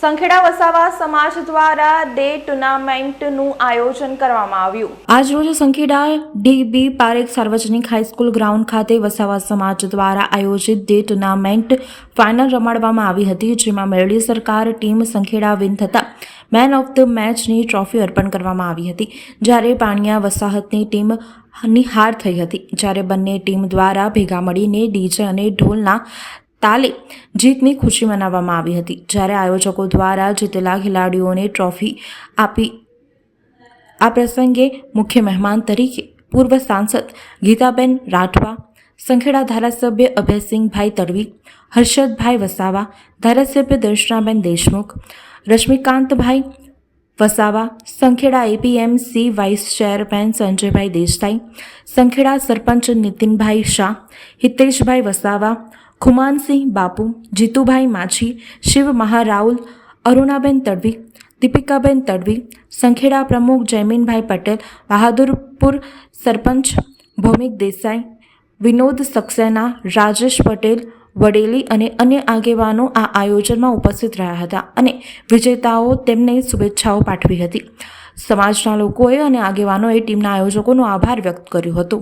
સંખેડા વસાવા સમાજ દ્વારા ડે ટુર્નામેન્ટનું આયોજન કરવામાં આવ્યું. આજ રોજ સંખેડા ડીબી પારેખ સાર્વજનિક હાઈસ્કૂલ ગ્રાઉન્ડ ખાતે વસાવા સમાજ દ્વારા આયોજિત ડે ટુર્નામેન્ટ ફાઇનલ રમાડવામાં આવી હતી, જેમાં મેરડી સરકાર ટીમ સંખેડા વિન થતાં મેન ઓફ ધ મેચની ટ્રોફી અર્પણ કરવામાં આવી હતી. જ્યારે પાણિયા વસાહતની ટીમની હાર થઈ હતી, જ્યારે બંને ટીમ દ્વારા ભેગા મળીને ડીજે અને ઢોલના તાલે જીતની ખુશી મનાવવામાં આવી હતી. જ્યારે આયોજકો દ્વારા જીતેલા ખેલાડીઓને ટ્રોફી આપી, આ પ્રસંગે મુખ્ય મહેમાન તરીકે પૂર્વ સાંસદ ગીતાબેન રાઠવા, સંખેડા ધારાસભ્ય અભયસિંહભાઈ તડવી, હર્ષદભાઈ વસાવા, ધારાસભ્ય Darshanaben Deshmukh, Rashmikantbhai Vasava, Sankheda APMC vice chairman Sanjaybhai Desai, Sankheda sarpanch Nitinbhai Shah, Hiteshbhai Vasava, Khumansinh Bapu, Jitubhai Machhi, Shiv Maharaul, Arunaben Tadvi, દીપિકાબેન Tadvi, Sankheda પ્રમુખ જયમીનભાઈ પટેલ, બહાદુરપુર સરપંચ ભૌમિક દેસાઈ, વિનોદ સક્સેના, રાજેશ પટેલ વડેલી અને અન્ય આગેવાનો આ આયોજનમાં ઉપસ્થિત રહ્યા હતા અને વિજેતાઓ તેમને શુભેચ્છાઓ પાઠવી હતી. સમાજના લોકોએ અને આગેવાનોએ ટીમના આયોજકોનો આભાર વ્યક્ત કર્યો હતો.